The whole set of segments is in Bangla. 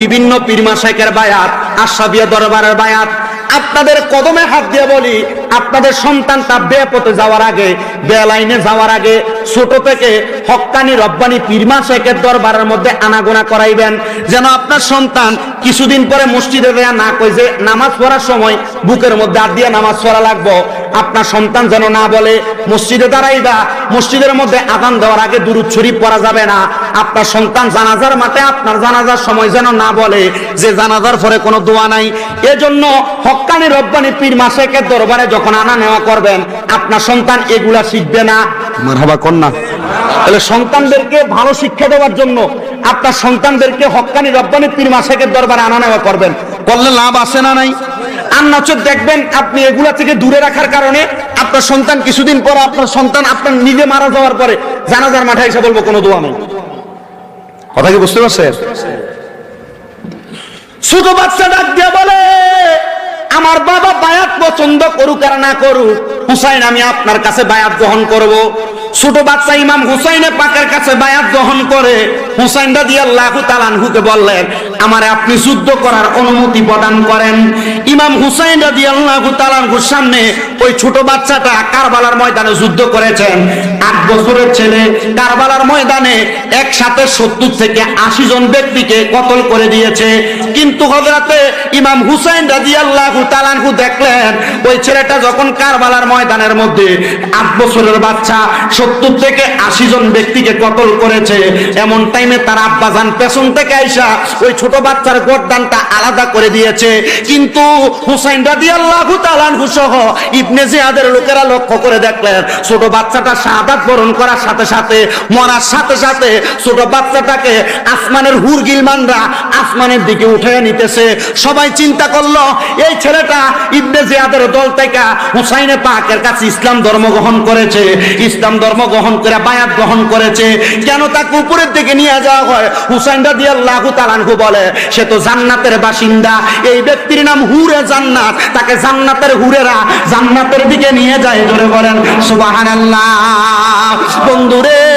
বিভিন্ন পীরমা শেখের বায়াত আশাবিয়া দরবারের বায়াত। আপনাদের কদমে হাত দিয়ে বলি, আপনাদের সন্তানটা বেপথে যাওয়ার আগে, বেলাইনে যাওয়ার আগে ছোট থেকে হক্কানি রব্বানি পীরমা শেখের দরবারের মধ্যে আনাগোনা করাইবেন। যেন আপনার সন্তান কিছুদিন পরে মসজিদে দেয়া না কই যে, নামাজ পড়ার সময় বুকের মধ্যে হাত দিয়ে নামাজ পড়া লাগবো। আপনার সন্তান যেন না বলে, মসজিদে দাঁড়াইবা, মসজিদের মধ্যে আদান দেওয়ার আগে দুরুদ শরীফ পড়া যাবে না। আপনার সন্তান জানাজার মাঠে আপনার জানাজার সময় যেন না বলে, যে জানাজার পরে কোনো দোয়া নাই। এজন্য হক্কানি রব্বানি পীর মাসেকের দরবারে যখন আনা নেওয়া করবেন, আপনার সন্তান এগুলা শিখবে না। মারহাবা কন্যা। তাহলে সন্তানদেরকে ভালো শিক্ষা দেওয়ার জন্য আপনার সন্তানদেরকে হক্কানি রব্বানি পীর মাসেকের দরবারে আনা নেওয়া করবেন। করলে লাভ আছে না নাই? আর নচর দেখবেন আপনি এগুলা থেকে দূরে রাখার কারণে আপনার সন্তান কিছুদিন পর আপনার সন্তান আপনার নিজে মারা যাওয়ার পরে জানাজার মাঠে এসে বলব কোনো দোয়া নেই। কথা কি বুঝতে পারছেন? ছোট বাচ্চা ডাক দিয়ে বলে আমার বাবা বায়াত পছন্দ করুক আর না করুক হুসাইন আমি আপনার কাছে বায়াত গ্রহণ করব। ছোট বাচ্চা ইমাম হুসাইনে পাকের কাছে বায়াত গ্রহণ করে হুসাইন রাদি আল্লাহ তালানহুকে বললেন, আমার আপনি যুদ্ধ করার অনুমতি প্রদান করেন। ইমাম হুসাইন রাদি আল্লাহ তালানহুর সামনে ওই ছোট বাচ্চাটা কারবালার ময়দানে যুদ্ধ করেছেন। আট বছরের ছেলে কারবালার ময়দানে একসাথে সত্তর থেকে আশি জন ব্যক্তিকে কতল করে দিয়েছে। কিন্তু হজরাতে ইমাম হুসাইন রাজি আল্লাহ তালানহু দেখলেন, ওই ছেলেটা যখন কারবালার ময়দানের মধ্যে আট বছরের বাচ্চা সত্তর থেকে আশি জন ব্যক্তিকে কতল করেছে, এমন টাইমে তার পেছন থেকে আইসা ওই ছোট বাচ্চার আলাদা করে দিয়েছে। কিন্তু হুসাইন সহ ইবনে জিয়াদের লোকেরা লক্ষ্য করে দেখলেন, ছোট বাচ্চাটা শাহাদাত বরণ করার সাথে সাথে, মরার সাথে সাথে ছোট বাচ্চাটাকে আসমানের হুর আসমানের দিকে উঠে নিতেছে। সবাই চিন্তা করল, এই ছেলেটা ইবনে জিয়াদের দল থেকে হুসাইনে পাকের কাছে ইসলাম ধর্ম গ্রহণ করেছে। ইসলাম ধর্ম গ্রহণ করে, বায়াত গ্রহণ করেছে, কেন তাকে উপরের দিকে নিয়ে যাওয়া হয়? হুসাইন রাদি আল্লাহ তালানহু বলে, সে তো জান্নাতের বাসিন্দা। এই ব্যক্তির নাম হুরে জান্নাত। তাকে জান্নাতের হুরেরা জান্নাতের দিকে নিয়ে যায় ধরে বলেন, সুবহানাল্লাহ। বন্ধুরে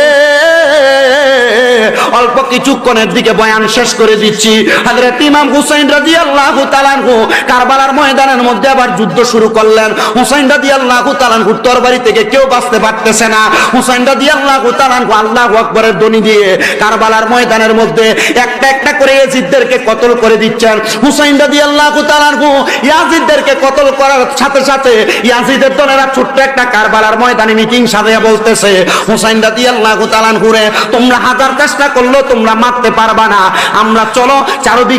অল্প কিছুক্ষণের দিকে বয়ান শেষ করে দিচ্ছি। হযরত ইমাম হুসাইন রাদিয়াল্লাহু তাআলাহু কারবালার ময়দানের মধ্যে আবার যুদ্ধ শুরু করলেন। হুসাইন রাদিয়াল্লাহু তাআলাহু তরবারি থেকে কেউ বাঁচতে পারতেছে না। হুসাইন রাদিয়াল্লাহু তাআলাহু আল্লাহু আকবারের ধ্বনি দিয়ে কারবালার ময়দানের মধ্যে একটা একটা করে ইয়াজিদদেরকে কতল করে দিচ্ছেন। হুসাইন রাদিয়াল্লাহু তাআলাহু ইয়াজিদদেরকে কতল করার সাথে সাথে ইয়াজিদের দলেরা ছোট্ট একটা কারবালার ময়দানে মিটিং সাজাইয়া বলতেছে, হুসাইন রাদিয়াল্লাহু তাআলাহু রে তোমরা হাজার চেষ্টা করলেও তোমরা মারতে পারবা না। আমরা চলো চারদিকে